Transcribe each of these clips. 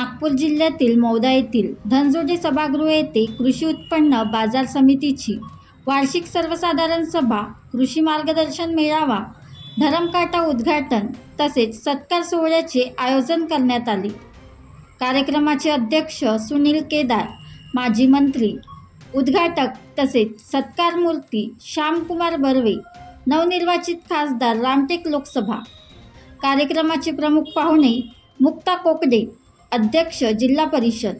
नागपूर जिल्ह्यातील मौदा येथील धनजोडी सभागृह येथे कृषी उत्पन्न बाजार समितीची वार्षिक सर्वसाधारण सभा कृषी मार्गदर्शन मेळावा धरमकाटा उद्घाटन तसेच सत्कार सोहळ्याचे आयोजन करण्यात आले. कार्यक्रमाचे अध्यक्ष सुनील केदार माजी मंत्री उद्घाटक तसेच सत्कार मूर्ती श्यामकुमार बर्वे नवनिर्वाचित खासदार रामटेक लोकसभा. कार्यक्रमाचे प्रमुख पाहुणे मुक्ता कोकडे अध्यक्ष जिल्हा परिषद.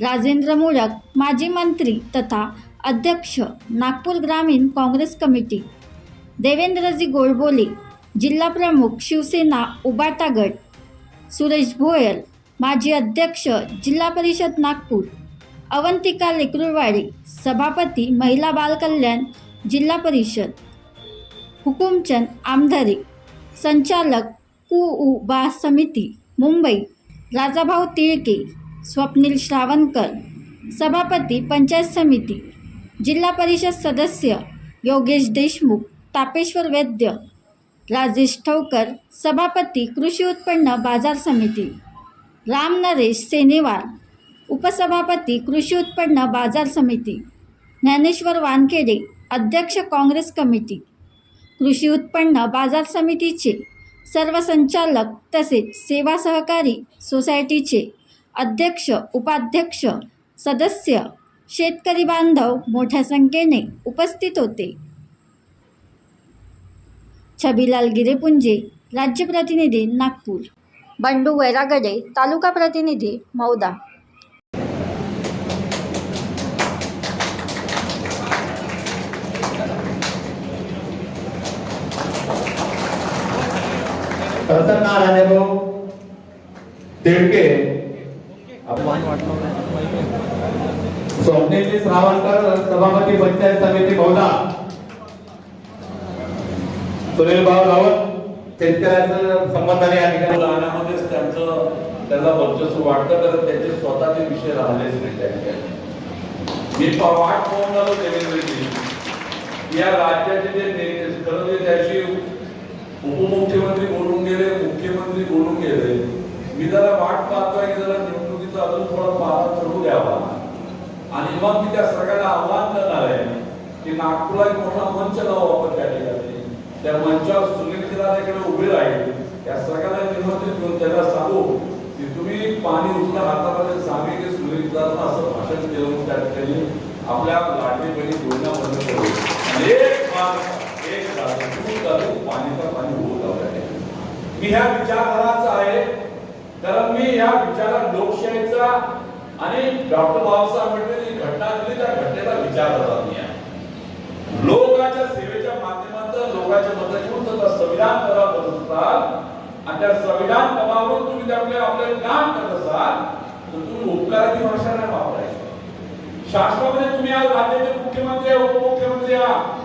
राजेंद्र मुळक माजी मंत्री तथा अध्यक्ष नागपूर ग्रामीण काँग्रेस कमिटी. देवेंद्रजी गोडबोले जिल्हा प्रमुख शिवसेना उबाटा गट सुरेश भोयर माजी अध्यक्ष जिल्हा परिषद नागपूर. अवंतिका लेकरुळवाडी सभापती महिला बालकल्याण जिल्हा परिषद. हुकुमचंद आमधरे संचालक कु. उ. बा समिती मुंबई. राजाभाऊ तिळके स्वप्नील श्रावणकर सभापती पंचायत समिती जिल्हा परिषद सदस्य योगेश देशमुख तापेश्वर वैद्य राजेश ठवकर सभापती कृषी उत्पन्न बाजार समिती राम नरेश सेनेवार उपसभापती कृषी उत्पन्न बाजार समिती ज्ञानेश्वर वानखेडे अध्यक्ष काँग्रेस कमिटी कृषी उत्पन्न बाजार समितीचे सर्व संचालक तसेच सेवा सहकारी सोसायटीचे अध्यक्ष उपाध्यक्ष सदस्य शेतकरी बांधव मोठ्या संख्येने उपस्थित होते. छबीलाल गिरेपुंजे राज्य प्रतिनिधी नागपूर. बंडू वैरागडे तालुका प्रतिनिधी मौदा. प्रसन्न भाऊ? तिडके स्वप्नेजी श्रावणकर सभापती पंचायत समिती बहुधा. सुनील भाऊ रावत शेतकऱ्याचं संबंधाने या ठिकाणी. लहानामध्येच त्यांचं त्यांना वर्चस्व वाटतं कारण त्याचे स्वतःचे विषय राहिलेच नाही त्यांच्या मी वाट पाहून आलो देवेंद्रजी. या राज्याचे जे खरं म्हणजे त्याशी उपमुख्यमंत्री बोलून गेले मुख्यमंत्री बोलून गेले. मी जरा वाट पाहतोय की जरा निवडणुकीचा अजून थोडा पारा चढू द्यावा. आणि मग मी त्या सगळ्याला आव्हान करणार आहे की नागपूरला एक मोठा मंच लावू आपण त्या ठिकाणी. त्या मंचावर सुनील किराण्याकडे उभे राहील. या सगळ्याला निमंत्रित घेऊन त्यांना सांगू की तुम्ही पाणी उचला हातामध्ये सांगे की सुनील किराणा असं भाषण केलं त्या ठिकाणी आपल्या लाडली बहिणी बोलणं बंद करू आणि एक मार्ग एक राजा तू करू पाणी होऊ मी ह्या विचारधाराचा आहे. कारण मी ह्या विचारात लोकशाहीचा आणि डॉक्टर बाबासाहेब आंबेडकर जी घटना दिली त्या घटनेचा विचारधारा मी आहे. लोकांच्या सेवेच्या माध्यमातून लोकांच्या मदत घेऊन संविधान करा करत असाल. आणि त्या संविधान पदावरून तुम्ही त्यामुळे आपले काम करत असाल तर तुम्ही उपकाराची भाषा नाही वापरायची. शासनामध्ये तुम्ही आज राज्याचे मुख्यमंत्री आहे उपमुख्यमंत्री आहात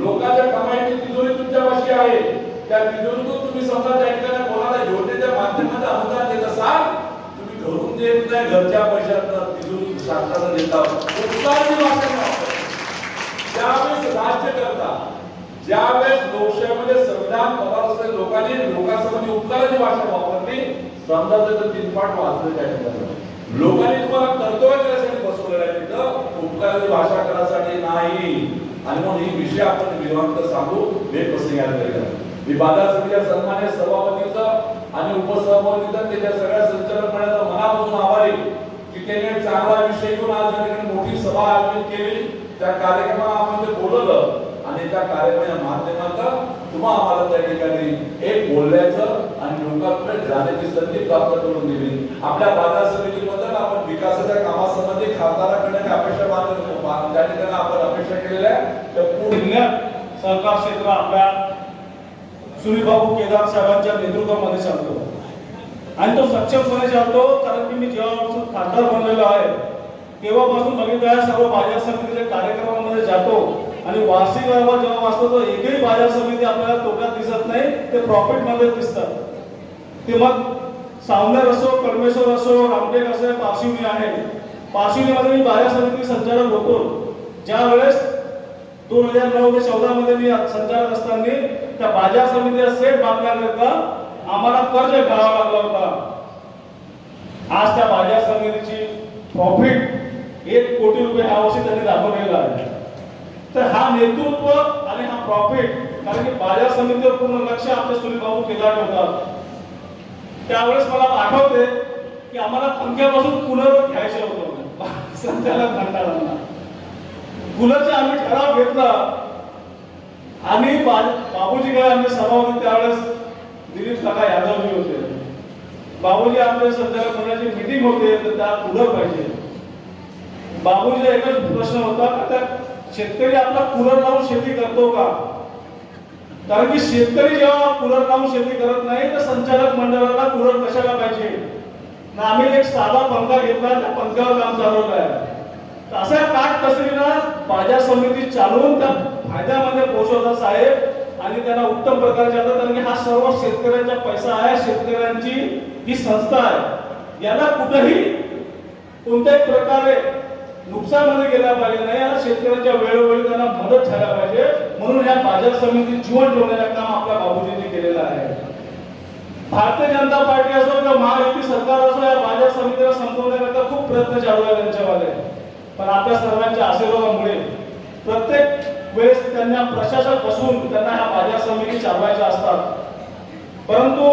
लोकांच्या कमाईची तिजोरी तुमच्यापाशी आहे. त्या तिजोरीतून तुम्ही समजा त्या ठिकाणी कोणाला योजनेच्या माध्यमातून अनुदान देत असाल तुम्ही घरून देत नाही घरच्या पैशातनं तिजोरी शासनाला देता. उपकाराची भाषा ज्यावेळेस राज्य करता ज्यावेळेस लोकशाहीमध्ये संविधान पवार असलेल्या लोकांनी लोकांसमोर उपकाराची भाषा वापरली समजा त्याचं तीनपाठ वाचलं त्या ठिकाणी. लोकांनी तुम्हाला कर्तव्य करण्यासाठी बसवलेलं आहे तिथं उपकाराची भाषा करण्यासाठी नाही. आणि म्हणून ही विषय आपण निवांत सांगू हे प्रसंग याद करूया मी बाजार समितीच्या सन्मान्य सभापतीचा आणि उपसभापतीचा त्याच्या सगळ्या संचालक मंडळाचा मनापासून आभारी की त्यांनी चांगला विषय घेऊन आज ठिकाणी मोठी सभा आयोजित केली. त्या कार्यक्रमात आपण ते बोलवलं आणि त्या कार्यक्रमाच्या माध्यमातून तुम्हा आम्हाला त्या ठिकाणी एक बोलण्याचं आणि लोकांकडे जाण्याची संधी प्राप्त करून दिली. आपल्या बाजार समितीमध्ये विकासाच्या कामासंबंधी खासदाराकडे अपेक्षा बांधत त्या ठिकाणी आपण अपेक्षा केलेल्या आहे त्या पूर्ण सहकार क्षेत्र आपल्या सुनीलबाबू केदार साहेबांच्या नेतृत्वामध्ये चालतो. आणि तो सक्षमपणे चालतो कारण की मी जेव्हापासून खासदार बनलेलो आहे तेव्हापासून बघितलं सर्व बाजार समितीच्या कार्यक्रमामध्ये जातो. आणि वार्षिक अहवाल जेव्हा वाचतो तो एकही बाजार समिती आपल्याला तोट्यात दिसत नाही ते प्रॉफिटमध्ये दिसतात ते मग सावनेर असो परमेश्वर असो रामटेक असो पार्शिवनी आहे. पार्शिवनीमध्ये मी बाजार समिती संचालक होतो. ज्या वेळेस दोन हजार नऊ ते चौदा मध्ये मी संचालक असताना त्या बाजार समितीला सेट बांधण्याकरता आम्हाला कर्ज घ्यावा लागला होता. आज त्या बाजार समितीची प्रॉफिट एक कोटी रुपये ह्या वर्षी त्यांनी दाखवलेला आहे. तर हा नेतृत्व आणि हा प्रॉफिट कारण की बाजार समितीवर पूर्ण लक्ष आपले सुनील भाऊ केदार ठेवतात त्यावेळेस मला आठवते की आम्हाला पंख्यापासून कूलर घ्यायचं होतं. संचालक मंडळांना कूलरचा आम्ही ठराव घेतला. आणि बाबूजी बाबूजीकडे आम्ही सभा होती त्यावेळेस दिलीप काका यादवजी होते. बाबूजी आपले संचालक मंडळाची मिटिंग होते तर त्या कूलर पाहिजे. बाबूजीचा एकच प्रश्न होता का त्या शेतकरी आपला कूलर लावून शेती करतो का? कारण की शेतकरी जेव्हा कूलर लावून शेती करत नाही तर संचालक मंडळाला कूलर कशाला पाहिजे? ना आम्ही एक साधा पंखा घेतला त्या पंख्यावर काम चालवलं आहे. तर अशा काट कसरीला बाजार समिती चालवून त्या फायद्यामध्ये पोहोचवतात साहेब. आणि त्यांना उत्तम प्रकारचे आता कारण की हा सर्व शेतकऱ्यांचा पैसा आहे शेतकऱ्यांची ही संस्था आहे. याला कुठंही कोणत्याही प्रकारे नुकसानमध्ये गेल्या पाहिजे नाही याला शेतकऱ्यांच्या वेळोवेळी त्यांना मदत झाला पाहिजे. म्हणून या बाजार समितीत जीवन ठेवण्याचं काम आपल्या बाबूजींनी केलेलं आहे. भारतीय जनता पार्टी असो किंवा महायुती सरकार असो या बाजार समितीला संपवण्याकरता खूप प्रयत्न चालू आहे त्यांच्यामध्ये पण आपल्या सर्वांच्या आशीर्वादामुळे प्रत्येक वेळेस त्यांना प्रशासक बसून त्यांना ह्या बाजार समिती चालवायच्या असतात. परंतु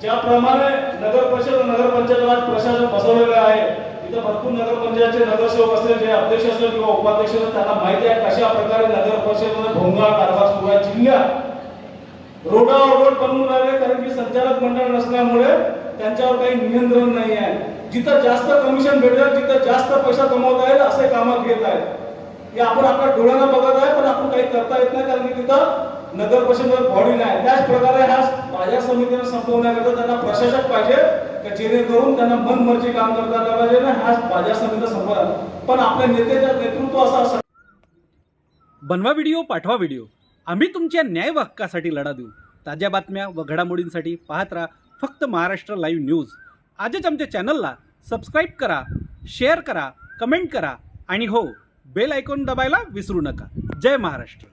ज्याप्रमाणे नगर परिषद व नगरपंचायत प्रशासक बसवलेलं आहे इथं भरपूर नगरपंचायतचे नगरसेवक असतील जे अध्यक्ष असतील किंवा उपाध्यक्ष असतील त्यांना माहिती आहे कशा प्रकारे नगर परिषदेमध्ये भोंगाळ कारभार सुरू आहे. जिल्ह्यात रोडावर रोड बनवून राहिले कारण की संचालक मंडळ नसल्यामुळे त्यांच्यावर काही नियंत्रण नाही आहे. जिथं जास्त कमिशन भेटेल जिथं जास्त पैसा कमवता येईल असे कामात घेत आहेत. हे आपण आपल्या डोळ्यांना बघत आहे पण आपण काही करता येत नाही कारण की तिथं नगर परिषद बॉडी नाही. त्याच प्रकारे हा बाजार समितीने संपवण्याकरता त्यांना प्रशासक पाहिजे का जेणेकरून त्यांना मनमर्जी काम करता आलं पाहिजे ना हा बाजार समितीचा संवाद पण आपल्या नेत्याच्या नेतृत्व असं असं बनवा व्हिडिओ पाठवा व्हिडिओ. आम्ही तुमच्या न्याय हक्कासाठी लढा देऊ. ताज्या बातम्या व घडामोडींसाठी पाहत राहा फक्त महाराष्ट्र लाईव्ह न्यूज. आजच आमच्या चॅनलला सबस्क्राईब करा शेअर करा कमेंट करा आणि हो बेल आयकॉन दबायला विसरू नका. जय महाराष्ट्र.